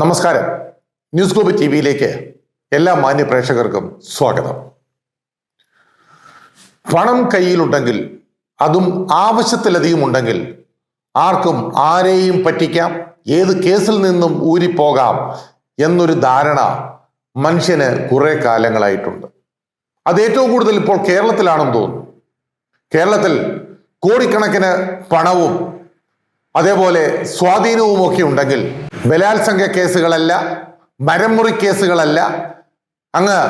നമസ്കാരം. News globe T വിയിലേക്ക് എല്ലാ മാന്യ പ്രേക്ഷകർക്കും സ്വാഗതം. പണം കയ്യിലുണ്ടെങ്കിൽ അതും ആവശ്യത്തിലധികം ഉണ്ടെങ്കിൽ ആർക്കും ആരെയും പറ്റിക്കാം ഏത് കേസിൽ നിന്നും ഊരിപ്പോകാം എന്നൊരു ധാരണ മനുഷ്യന് കുറെ കാലങ്ങളായിട്ടുണ്ട്. അത് ഏറ്റവും കൂടുതൽ ഇപ്പോൾ കേരളത്തിലാണെന്ന് തോന്നുന്നു. കേരളത്തിൽ കോടിക്കണക്കിന് പണവും അതേപോലെ സ്വാധീനവും ഒക്കെ ഉണ്ടെങ്കിൽ ബലാത്സംഗ കേസുകളല്ല മരംമുറി കേസുകളല്ല അങ്ങ്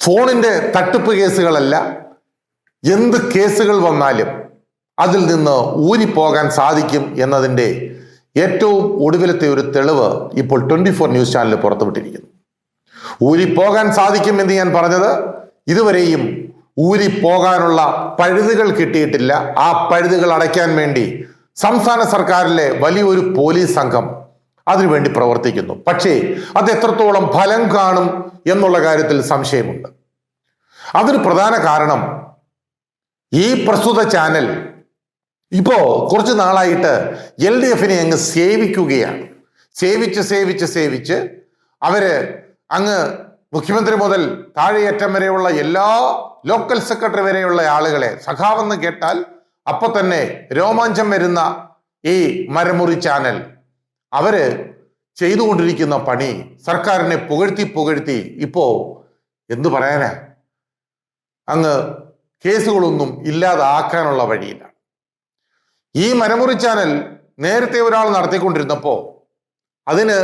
ഫോണിന്റെ തട്ടിപ്പ് കേസുകളല്ല. എന്ത് കേസുകൾ വന്നാലും അതിൽ നിന്ന് ഊരിപ്പോകാൻ സാധിക്കും എന്നതിന്റെ ഏറ്റവും ഒടുവിലത്തെ ഒരു തെളിവ് ഇപ്പോൾ ട്വന്റി ഫോർ ന്യൂസ് ചാനൽ പുറത്തുവിട്ടിരിക്കുന്നു. ഊരിപ്പോകാൻ സാധിക്കും എന്ന് ഞാൻ പറഞ്ഞത് ഇതുവരെയും ഊരിപ്പോകാനുള്ള പഴുതുകൾ കിട്ടിയിട്ടില്ല. ആ പഴുതുകൾ അടയ്ക്കാൻ വേണ്ടി സംസ്ഥാന സർക്കാരിലെ വലിയൊരു പോലീസ് സംഘം അതിനുവേണ്ടി പ്രവർത്തിക്കുന്നു. പക്ഷേ അത് എത്രത്തോളം ഫലം കാണും എന്നുള്ള കാര്യത്തിൽ സംശയമുണ്ട്. അതൊരു പ്രധാന കാരണം ഈ പ്രസ്തുത ചാനൽ ഇപ്പോ കുറച്ച് നാളായിട്ട് എൽ ഡി എഫിനെ അങ്ങ് സേവിക്കുകയാണ്. സേവിച്ച് സേവിച്ച് സേവിച്ച് അവർ അങ്ങ് മുഖ്യമന്ത്രി മുതൽ താഴെയറ്റം വരെയുള്ള എല്ലാ ലോക്കൽ സെക്രട്ടറി വരെയുള്ള ആളുകളെ സഖാവെന്ന് കേട്ടാൽ അപ്പൊ തന്നെ രോമാഞ്ചം വരുന്ന ഈ മരമുറി ചാനൽ. അവർ ചെയ്തുകൊണ്ടിരിക്കുന്ന പണി സർക്കാരിനെ പുകഴ്ത്തി പുകഴ്ത്തി ഇപ്പോ എന്തു പറയാനാ? അങ്ങ് കേസുകളൊന്നും ഇല്ലാതാക്കാനുള്ള വഴിയിലാണ് ഈ മരമുറി ചാനൽ നേരത്തെ ഒരാൾ നടത്തിക്കൊണ്ടിരുന്നപ്പോ അതിന്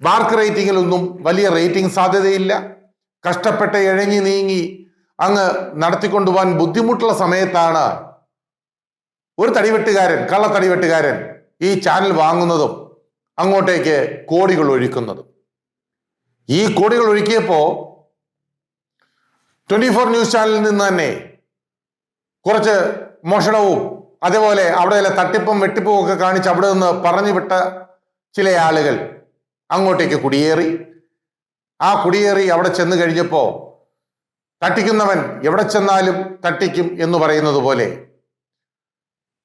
മാർക്ക് റേറ്റിങ്ങിലൊന്നും വലിയ റേറ്റിംഗ് സാധ്യതയില്ല. കഷ്ടപ്പെട്ട് ഇഴഞ്ഞി നീങ്ങി അങ്ങ് നടത്തിക്കൊണ്ടുപോകാൻ ബുദ്ധിമുട്ടുള്ള സമയത്താണ് ഒരു തടിവെട്ടുകാരൻ കള്ള തടിവെട്ടുകാരൻ ഈ ചാനൽ വാങ്ങുന്നതും അങ്ങോട്ടേക്ക് കോടികൾ ഒഴിക്കുന്നതും. ഈ കോടികൾ ഒഴുക്കിയപ്പോ ട്വന്റി ഫോർ ന്യൂസ് ചാനലിൽ നിന്ന് തന്നെ കുറച്ച് മോഷണവും അതേപോലെ അവിടെ തട്ടിപ്പും വെട്ടിപ്പും ഒക്കെ കാണിച്ച് അവിടെ നിന്ന് പറഞ്ഞു വിട്ട ചില ആളുകൾ അങ്ങോട്ടേക്ക് കുടിയേറി. ആ കുടിയേറി അവിടെ ചെന്ന് കഴിഞ്ഞപ്പോ തട്ടിക്കുന്നവൻ എവിടെ ചെന്നാലും തട്ടിക്കും എന്ന് പറയുന്നത് പോലെ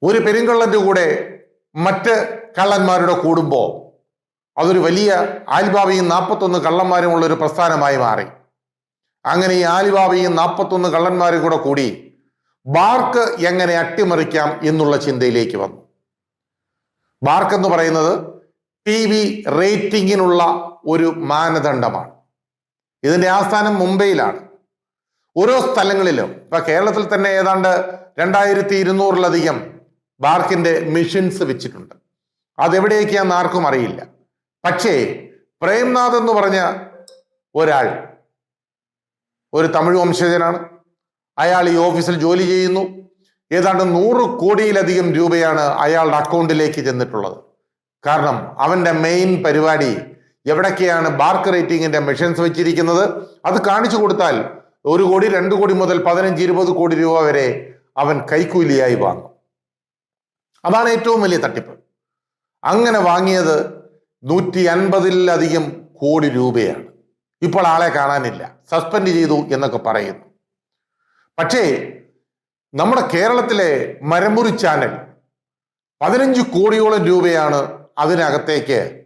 ഒരു പെരുങ്കള്ളന്റെ കൂടെ മറ്റ് കള്ളന്മാരുടെ കൂടുമ്പോ അതൊരു വലിയ ആലിബാബയും നാൽപ്പത്തൊന്ന് കള്ളന്മാരും ഉള്ള ഒരു പ്രസ്ഥാനമായി മാറി. അങ്ങനെ ഈ ആലിബാബയും നാൽപ്പത്തൊന്ന് കള്ളന്മാരും കൂടെ കൂടി ബാർക്ക് എങ്ങനെ അട്ടിമറിക്കാം എന്നുള്ള ചിന്തയിലേക്ക് വന്നു. ബാർക്ക് എന്ന് പറയുന്നത് ടി വി റേറ്റിംഗിനുള്ള ഒരു മാനദണ്ഡമാണ്. ഇതിന്റെ ആസ്ഥാനം മുംബൈയിലാണ്. ഓരോ സ്ഥലങ്ങളിലും ഇപ്പൊ കേരളത്തിൽ തന്നെ ഏതാണ്ട് രണ്ടായിരത്തി ഇരുന്നൂറിലധികം ബാർക്കിന്റെ മെഷീൻസ് വെച്ചിട്ടുണ്ട്. അതെവിടെയൊക്കെയാന്ന് ആർക്കും അറിയില്ല. പക്ഷേ പ്രേംനാഥ് എന്ന് പറഞ്ഞ ഒരാൾ ഒരു തമിഴ് വംശജനാണ്. അയാൾ ഈ ഓഫീസിൽ ജോലി ചെയ്യുന്നു. ഏതാണ്ട് നൂറ് കോടിയിലധികം രൂപയാണ് അയാളുടെ അക്കൗണ്ടിലേക്ക് ചെന്നിട്ടുള്ളത്. കാരണം അവന്റെ മെയിൻ പരിപാടി എവിടൊക്കെയാണ് ബാർക്ക് റേറ്റിംഗിന്റെ മെഷീൻസ് വെച്ചിരിക്കുന്നത്? അത് കാണിച്ചു കൊടുത്താൽ ഒരു കോടി രണ്ട് കോടി മുതൽ പതിനഞ്ച് ഇരുപത് കോടി രൂപ വരെ അവൻ കൈക്കൂലിയായി വാങ്ങും. അതാണ് ഏറ്റവും വലിയ തട്ടിപ്പ്. അങ്ങനെ വാങ്ങിയത് നൂറ്റി അൻപതിലധികം കോടി രൂപയാണ്. ഇപ്പോൾ ആളെ കാണാനില്ല. സസ്പെൻഡ് ചെയ്തു എന്നൊക്കെ പറയുന്നു. പക്ഷേ നമ്മുടെ കേരളത്തിലെ മരമുറി ചാനൽ പതിനഞ്ച് കോടിയോളം രൂപയാണ് അതിനകത്തേക്ക്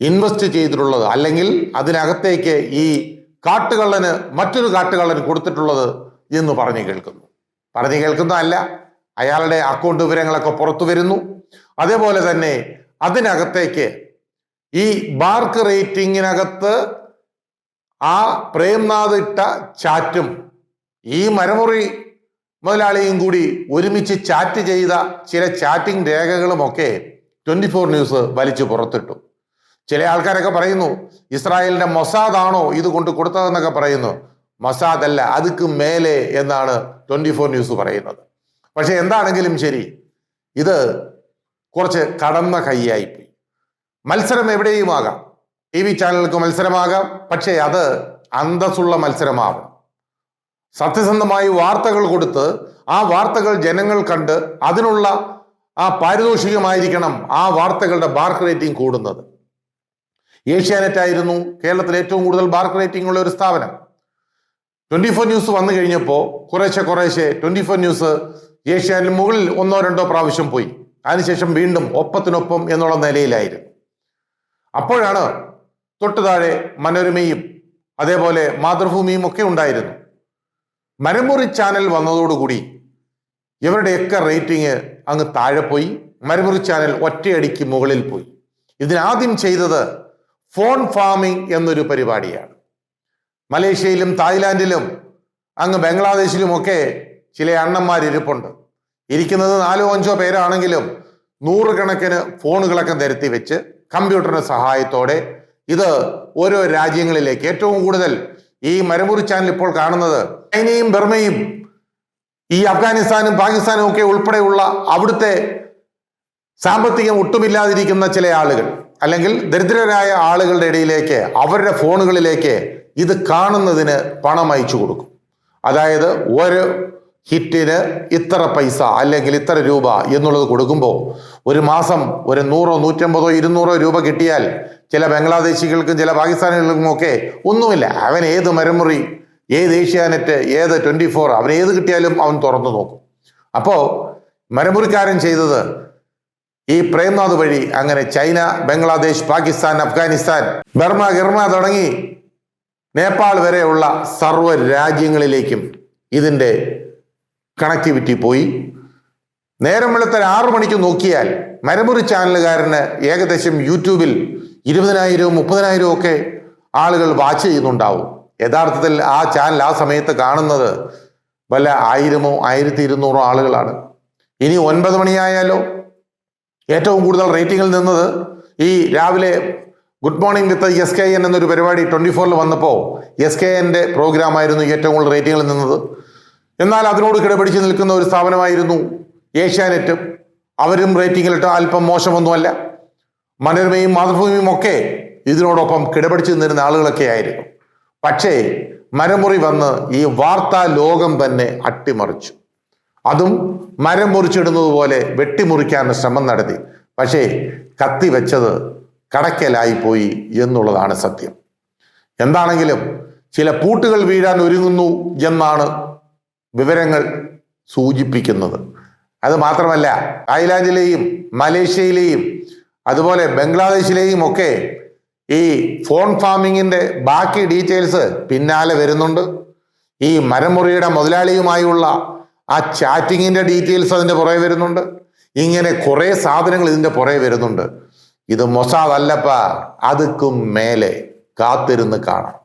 ഇൻവെസ്റ്റ് ചെയ്തിട്ടുള്ളത്. അല്ലെങ്കിൽ അതിനകത്തേക്ക് ഈ കാട്ടുകള്ളന് മറ്റൊരു കാട്ടുകള്ളന് കൊടുത്തിട്ടുള്ളത് എന്ന് പറഞ്ഞു കേൾക്കുന്നു. പറഞ്ഞു കേൾക്കുന്നതല്ല. അയാളുടെ അക്കൗണ്ട് വിവരങ്ങളൊക്കെ പുറത്തു വരുന്നു. അതേപോലെ തന്നെ അതിനകത്തേക്ക് ഈ ബാർക്ക് റേറ്റിംഗിനകത്ത് ആ പ്രേംനാഥ് ഇട്ട ചാറ്റും ഈ മരമുറി മുതലാളിയും കൂടി ഒരുമിച്ച് ചാറ്റ് ചെയ്ത ചില ചാറ്റിംഗ് രേഖകളുമൊക്കെ ട്വന്റി ഫോർ ന്യൂസ് വലിച്ചു പുറത്തിട്ടു. ചില ആൾക്കാരൊക്കെ പറയുന്നു ഇസ്രായേലിന്റെ മൊസാദ് ആണോ ഇത് കൊണ്ട് കൊടുത്തതെന്നൊക്കെ പറയുന്നു. മൊസാദ് അല്ല അതുക്ക് മേലെ എന്നാണ് ട്വന്റി ഫോർ ന്യൂസ് പറയുന്നത്. പക്ഷെ എന്താണെങ്കിലും ശരി ഇത് കുറച്ച് കടന്ന കൈയായിപ്പോയി. മത്സരം എവിടെയും ആകാം ടി വി ചാനലുകൾക്ക് മത്സരമാകാം പക്ഷേ അത് അന്തസ്സുള്ള മത്സരമാവും സത്യസന്ധമായി വാർത്തകൾ കൊടുത്ത് ആ വാർത്തകൾ ജനങ്ങൾ കണ്ട് അതിനുള്ള ആ പാരിതോഷികമായിരിക്കണം ആ വാർത്തകളുടെ ബാർക്ക് റേറ്റിംഗ് കൂടുന്നത്. ഏഷ്യാനെറ്റ് ആയിരുന്നു കേരളത്തിലെ ഏറ്റവും കൂടുതൽ ബാർക്ക് റേറ്റിംഗ് ഉള്ള ഒരു സ്ഥാപനം. ട്വന്റി ഫോർ ന്യൂസ് വന്നു കഴിഞ്ഞപ്പോൾ കുറേശ്ശെ കുറേശ്ശെ ട്വന്റി ഫോർ ന്യൂസ് ഏഷ്യാനിൽ മുകളിൽ ഒന്നോ രണ്ടോ പ്രാവശ്യം പോയി. അതിനുശേഷം വീണ്ടും ഒപ്പത്തിനൊപ്പം എന്നുള്ള നിലയിലായിരുന്നു. അപ്പോഴാണ് തൊട്ടു താഴെ മനോരമയും അതേപോലെ മാതൃഭൂമിയും ഒക്കെ ഉണ്ടായിരുന്നു. മരമുറി ചാനൽ വന്നതോടുകൂടി ഇവരുടെയൊക്കെ റേറ്റിംഗ് അങ്ങ് താഴെ പോയി. മരമുറി ചാനൽ ഒറ്റയടിക്ക് മുകളിൽ പോയി. ഇതിനാദ്യം ചെയ്തത് ഫോൺ ഫാമിംഗ് എന്നൊരു പരിപാടിയാണ്. മലേഷ്യയിലും തായ്ലാന്റിലും അങ്ങ് ബംഗ്ലാദേശിലുമൊക്കെ ചില അണ്ണന്മാരിരിപ്പുണ്ട് ഇരിക്കുന്നത് നാലോ അഞ്ചോ പേരാണെങ്കിലും നൂറുകണക്കിന് ഫോണുകളൊക്കെ നിരത്തി വെച്ച് കമ്പ്യൂട്ടറിന്റെ സഹായത്തോടെ ഇത് ഓരോ രാജ്യങ്ങളിലേക്ക് ഏറ്റവും കൂടുതൽ ഈ മരമുറി ചാനൽ ഇപ്പോൾ കാണുന്നത് ചൈനയും ബർമയും ഈ അഫ്ഗാനിസ്ഥാനും പാകിസ്ഥാനും ഒക്കെ ഉൾപ്പെടെയുള്ള അവിടുത്തെ സാമ്പത്തികം ഒട്ടുമില്ലാതിരിക്കുന്ന ചില ആളുകൾ അല്ലെങ്കിൽ ദരിദ്രരായ ആളുകളുടെ ഇടയിലേക്ക് അവരുടെ ഫോണുകളിലേക്ക് ഇത് കാണുന്നതിന് പണം അയച്ചു കൊടുക്കും. അതായത് ഒരു ഹിറ്റിന് ഇത്ര പൈസ അല്ലെങ്കിൽ ഇത്ര രൂപ എന്നുള്ളത് കൊടുക്കുമ്പോൾ ഒരു മാസം ഒരു നൂറോ നൂറ്റമ്പതോ ഇരുന്നൂറോ രൂപ കിട്ടിയാൽ ചില ബംഗ്ലാദേശികൾക്കും ചില പാകിസ്ഥാനികൾക്കും ഒക്കെ ഒന്നുമില്ല. അവൻ ഏത് മരമുറി ഏത് ഏഷ്യാനെറ്റ് ഏത് ട്വന്റി ഫോർ അവൻ ഏത് കിട്ടിയാലും അവൻ തുറന്നു നോക്കും. അപ്പോൾ മരമുറിക്കാരൻ ചെയ്തത് ഈ പ്രേംനാഥ് വഴി അങ്ങനെ ചൈന ബംഗ്ലാദേശ് പാകിസ്ഥാൻ അഫ്ഗാനിസ്ഥാൻ ബർമ ഗർമ തുടങ്ങി നേപ്പാൾ വരെയുള്ള സർവ രാജ്യങ്ങളിലേക്കും ഇതിന്റെ കണക്ടിവിറ്റി പോയി. നേരം വെളുത്ത ആറു മണിക്ക് നോക്കിയാൽ മരമുറി ചാനലുകാരന് ഏകദേശം യൂട്യൂബിൽ ഇരുപതിനായിരവും മുപ്പതിനായിരവും ഒക്കെ ആളുകൾ വാച്ച് ചെയ്യുന്നുണ്ടാവും. യഥാർത്ഥത്തിൽ ആ ചാനൽ ആ സമയത്ത് കാണുന്നത് വല്ല ആയിരമോ ആയിരത്തി ഇരുന്നൂറോ ആളുകളാണ്. ഇനി ഒൻപത് മണിയായാലോ? ഏറ്റവും കൂടുതൽ റേറ്റിംഗിൽ നിന്നത് ഈ രാവിലെ good morning with S K N എന്നൊരു പരിപാടി ട്വന്റി ഫോറിൽ വന്നപ്പോൾ എസ് കെ എന്റെ പ്രോഗ്രാമായിരുന്നു ഏറ്റവും കൂടുതൽ റേറ്റിംഗിൽ നിന്നത്. എന്നാൽ അതിനോട് കിടപിടിച്ച് നിൽക്കുന്ന ഒരു സ്ഥാപനമായിരുന്നു ഏഷ്യാനെറ്റ്. അവരും റേറ്റിംഗിലിട്ട് അല്പം മോശമൊന്നുമല്ല. മനോരമയും മാതൃഭൂമിയും ഒക്കെ ഇതിനോടൊപ്പം കിടപിടിച്ച് നിന്നിരുന്ന ആളുകളൊക്കെ ആയിരുന്നു. പക്ഷേ മരമുറി വന്ന് ഈ വാർത്താ ലോകം തന്നെ അട്ടിമറിച്ചു. അതും മരം മുറിച്ചിടുന്നത് പോലെ വെട്ടിമുറിക്കാൻ ശ്രമം നടത്തി. പക്ഷേ കത്തി വെച്ചത് കടക്കലായി പോയി എന്നുള്ളതാണ് സത്യം. എന്താണെങ്കിലും ചില പൂട്ടുകൾ വീഴാൻ ഒരുങ്ങുന്നു എന്നാണ് വിവരങ്ങൾ സൂചിപ്പിക്കുന്നത്. അത് മാത്രമല്ല തായ്ലാന്റിലെയും മലേഷ്യയിലെയും അതുപോലെ ബംഗ്ലാദേശിലെയും ഒക്കെ ഈ ഫോൺ ഫാമിങ്ങിന്റെ ബാക്കി ഡീറ്റെയിൽസ് പിന്നാലെ വരുന്നുണ്ട്. ഈ മരമുറിയുടെ മുതലാളിയുമായുള്ള ആ ചാറ്റിങ്ങിന്റെ ഡീറ്റെയിൽസ് അതിന്റെ പുറകെ വരുന്നുണ്ട്. ഇങ്ങനെ കുറേ സാധനങ്ങൾ ഇതിന്റെ പുറകെ വരുന്നുണ്ട്. ഇത് മൊസാദ് അല്ലപ്പ അതുക്കും മേലെ കാത്തിരുന്ന് കാണാം.